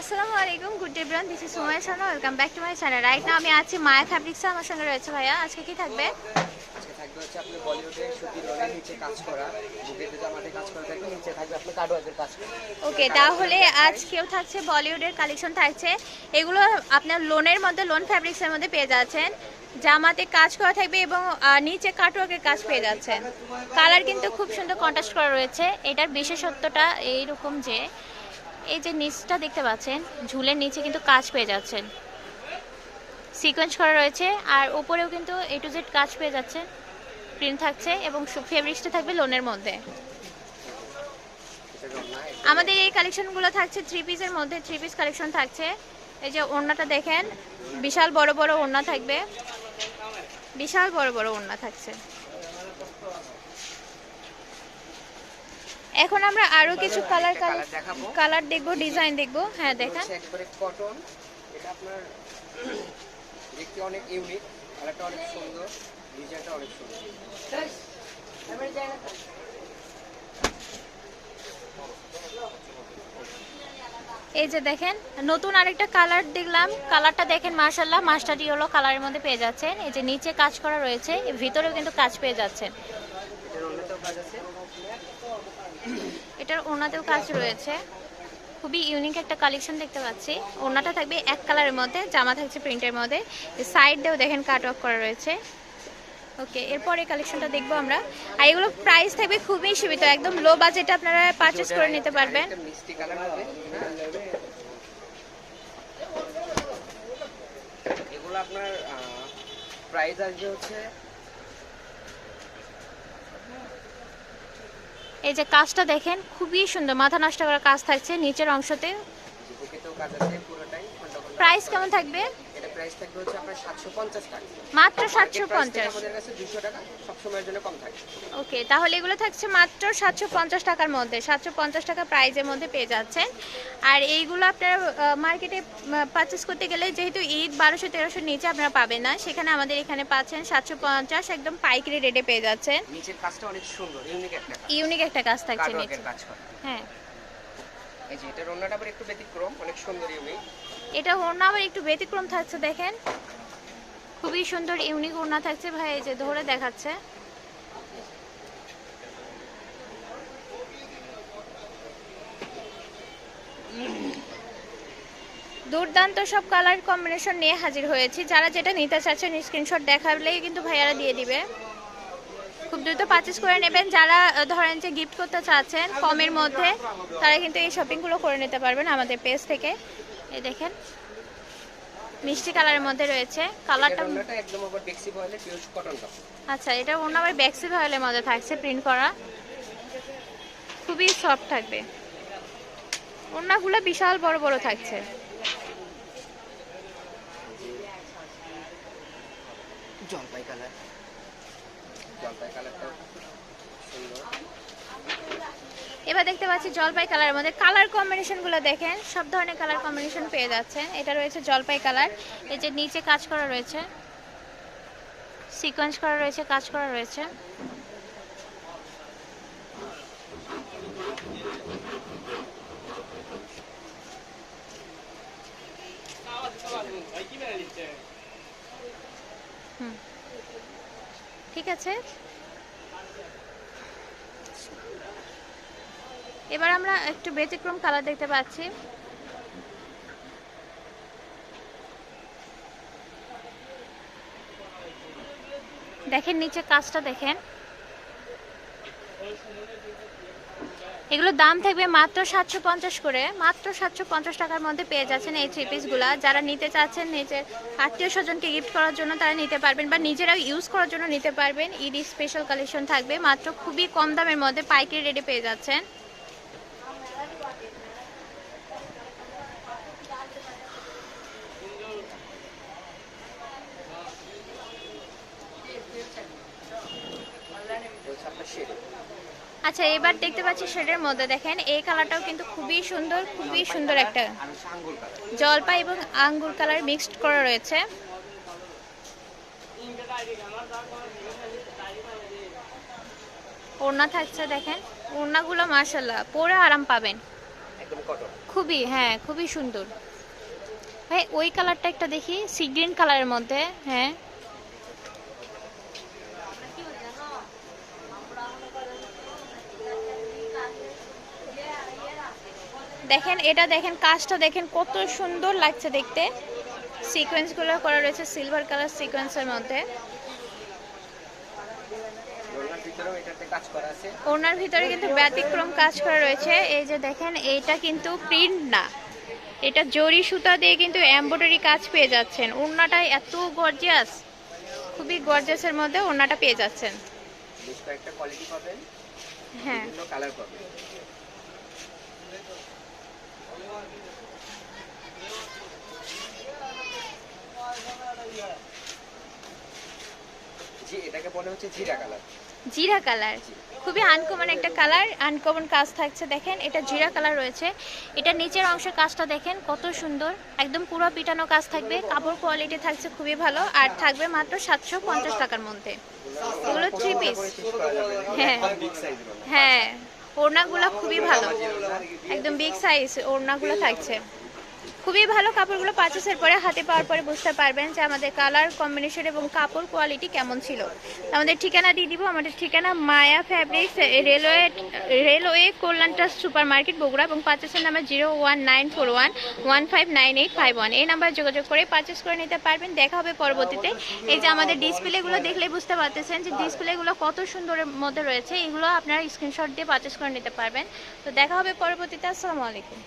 আসসালামু আলাইকুম good day bran this is Sumaiya Shanu welcome back to my channel right now আমি আছি মায়া ফ্যাব্রিক্সে আমার সঙ্গে রয়েছে ভাইয়া আজকে কি থাকবে? আজকে থাকবে হচ্ছে আপনি বলিউডে সুতি রঙের নিচে কাজ করা বুকেতে জামাতে কাজ করা থাকবে নিচে থাকবে আপনি কাটওয়ার্কের কাজ ওকে তাহলে আজকেও থাকছে বলিউডের কালেকশন থাকছে এগুলো আপনার লোনের মধ্যে লোন ফ্যাব্রিক্সের মধ্যে পেয়ে যাচ্ছেন। জামাতে কাজ করা থাকবে এবং নিচে কাটওয়ার্কের কাজ পেয়ে যাচ্ছেন। কালার কিন্তু খুব সুন্দর কন্ট্রাস্ট করা রয়েছে এটার বিশেষত্বটা এইরকম যে এই যে নিচটা দেখতে পাচ্ছেন, ঝুলের নিচে কিন্তু কাজ পেয়ে যাচ্ছেন। সিকোয়েন্স করা রয়েছে, আর উপরেও কিন্তু এ টু জেড কাজ পেয়ে যাচ্ছে। প্রিন্ট থাকছে এবং ফেব্রিক্সটা থাকবে লোনের মধ্যে। আমাদের এই কালেকশনগুলো থাকছে থ্রি পিসের মধ্যে থ্রি পিস কালেকশন থাকছে। এই যে ওড়নাটা দেখেন, বিশাল বড় বড় ওড়না থাকবে। বিশাল বড় বড় ওড়না থাকছে। এখন আমরা আরও কিছু কালার কালার দেখাবো। কালার দেখব ডিজাইন দেখব। হ্যাঁ দেখান। একবারে কটন এটা আপনার দেখতে অনেক ইউনিক কালারটা অনেক সুন্দর ডিজাইনটা অনেক সুন্দর। এই যে দেখেন নতুন আরেকটা কালার দেখলাম। কালারটা দেখেন মার্শাল্লাহ মাস্টার ইয়েলো কালারের মধ্যে পেয়ে যাচ্ছেন। এই যে নিচে কাজ করা রয়েছে ভিতরেও কিন্তু কাজ পেয়ে যাচ্ছেন। এটার ওনাতেও কাজ রয়েছে। খুবই ইউনিক একটা কালেকশন দেখতে পাচ্ছি। ওনাটা থাকবে এক কালারের মধ্যে, জামা থাকছে প্রিন্টের মধ্যে। সাইড দিয়েও দেখেন কাট অফ করা রয়েছে। ওকে এরপরে কালেকশনটা দেখব আমরা। আর এগুলো প্রাইস থাকবে খুবই সীমিত, একদম লো বাজেটে আপনারা পারচেস করে নিতে পারবেন। এগুলো আপনার প্রাইস আসবে হচ্ছে এই যে কাজটা দেখেন খুবই সুন্দর মাথা নষ্ট করার কাজ থাকছে নিচের অংশতে। প্রাইস কেমন থাকবে? প্রাইস থাকবে হচ্ছে আপনার সাতশো পঞ্চাশ টাকা। মাত্র সাতশো Market price থেকে পঞ্চাশ। আমাদের কাছে দুশো টাকা সবসময়ের জন্য কম থাকে। ওকে তাহলে এগুলো থাকছে মাত্র সাতশো পঞ্চাশ টাকার মধ্যে। সাতশো পঞ্চাশ টাকা প্রাইজের মধ্যে পেয়ে যাচ্ছেন। আর এইগুলো আপনারা মার্কেটে পারচেস করতে গেলে যেহেতু ঈদ বারোশো তেরোশো নিচে আপনারা পাবেন না সেখানে আমাদের এখানে পাচ্ছেন সাতশো পঞ্চাশ একদম পাইকারি রেটে পেয়ে যাচ্ছেন। নিচের কাজটা অনেক সুন্দর ইউনিক একটা ইউনিক একটা কাজ থাকছে নিচে। হ্যাঁ। এই যে এটার অন্যটা আবার একটু ব্যতিক্রম অনেক সুন্দর ইউনিক এটা ওড়না আবার একটু ব্যতিক্রম থাকছে, দেখেন। খুবই সুন্দর ইউনিক ওড়না থাকছে ভাই, এই যে ধরে দেখাচ্ছে। দুর্দান্ত সব কালার কম্বিনেশন নিয়ে হাজির হয়েছি। যারা যেটা নিতে চাচ্ছেন স্ক্রিনশট দেখালেই কিন্তু ভাইয়ারা দিয়ে দিবে। খুব দ্রুত পারচেস করে নেবেন। যারা ধরেন যে গিফট করতে চাচ্ছেন, কমের মধ্যে, তারা কিন্তু এই শপিংগুলো করে নিতে পারবেন আমাদের পেজ থেকে। এই দেখেন। মিষ্টি কালারের মধ্যে রয়েছে। কালারটা একদম আবার বেক্সি বয়েলের পিওর কটন কাপড় আচ্ছা এটা অন্য আবার ব্যাক্সি ভায়োলের মধ্যে থাকছে প্রিন্ট করা। খুবই সফট থাকবে। ওড়নাগুলো বিশাল বড় বড় থাকছে। জলপাই কালার। জলপাই কালারটা সুন্দর। এবার দেখতে পাচ্ছি জলপাই কালারের মধ্যে কালার কম্বিনেশনগুলো দেখেন, সব ধরনের কালার কম্বিনেশন পেয়ে যাচ্ছেন। এটা রয়েছে জলপাই কালার। এই যে নিচে কাজ করা রয়েছে সিকোয়েন্স করা রয়েছে, কাজ করা রয়েছে। ঠিক আছে? এবার আমরা একটু ব্যতিক্রম কালার দেখতে পাচ্ছি। দেখেন, নিচে কাজটা দেখেন। এগুলোর দাম থাকবে মাত্র সাতশো পঞ্চাশ করে। মাত্র সাতশো পঞ্চাশ টাকার মধ্যে পেয়ে যাচ্ছেন এই থ্রি পিসগুলা যারা নিতে চাচ্ছেন, নিজের আত্মীয় স্বজনকে গিফট করার জন্য তারা নিতে পারবেন বা নিজেরাও ইউজ করার জন্য নিতে পারবেন। ঈদ স্পেশাল কালেকশন থাকবে। মাত্র খুবই কম দামের মধ্যে পাইকারি রেটে পেয়ে যাচ্ছেন। আচ্ছা এবার দেখতে পাচ্ছি শেডের মধ্যে। দেখেন এই কালারটাও কিন্তু খুবই সুন্দর খুবই সুন্দর একটা জলপাই এবং আঙ্গুর কালার মিক্সড করা রয়েছে। ওড়না থাকছে দেখেন। ওড়নাগুলো মার্শাল্লাহ পরে আরাম পাবেন। খুবই হ্যাঁ খুবই সুন্দর। ভাই ওই কালারটা একটা দেখি সি গ্রিন কালারের মধ্যে হ্যাঁ। দেখেন এটা দেখেন কাজটা দেখেন কত সুন্দর লাগছে দেখতে। সিকোয়েন্সগুলো করা রয়েছে সিলভার কালার সিকোয়েন্সের মধ্যে। ওনার ভিতরে কিন্তু ব্যতিক্রম কাজ করা রয়েছে। এই যে দেখেন এইটা কিন্তু প্রিন্ট না। এটা জরি সুতা দিয়ে কিন্তু এমব্রয়ডারি কাজ পেয়ে যাচ্ছেন। ওড়নাটা এত গর্জিয়াস খুবই গর্জিয়াসের মধ্যে ওড়নাটা পেয়ে যাচ্ছেন। হ্যাঁ। কালার পাবেন। জি এটাকে বলে হচ্ছে জিরা কালার। জিরা কালার। খুবই আনকমন একটা কালার আনকমন কাজ থাকছে দেখেন এটা জিরা কালার রয়েছে। এটা নিচের অংশের কাজটা দেখেন কত সুন্দর। একদম পুরো পিটানো কাজ থাকবে কাপড় কোয়ালিটি থাকছে খুবই ভালো আর থাকবে মাত্র সাতশো পঞ্চাশ টাকার মধ্যে। এগুলো থ্রি পিস হ্যাঁ। হ্যাঁ। ওড়নাগুলো খুবই ভালো। একদম বিগ সাইজ ওড়নাগুলো থাকছে। খুবই ভালো কাপড়গুলো পারচেসের পরে হাতে পাওয়ার পরে বুঝতে পারবেন যে আমাদের কালার কম্বিনেশন এবং কাপড় কোয়ালিটি কেমন ছিল। আমাদের ঠিকানা দিয়ে দিব, আমাদের ঠিকানা মায়া ফ্যাব্রিক্স রেলওয়ে রেলওয়ে কল্যাণটা সুপার মার্কেট বগুড়া এবং পার্চেসের number zero one nine four one one five nine eight five one এই নাম্বারে যোগাযোগ করে পার্চেস করে নিতে পারবেন। দেখা হবে পরবর্তীতে। এই যে আমাদের ডিসপ্লেগুলো দেখলেই বুঝতে পারতেছেন যে ডিসপ্লেগুলো কত সুন্দরের মধ্যে রয়েছে। এগুলো আপনারা স্ক্রিনশট দিয়ে পারচেস করে নিতে পারবেন। তো দেখা হবে পরবর্তীতে। আসসালামু আলাইকুম।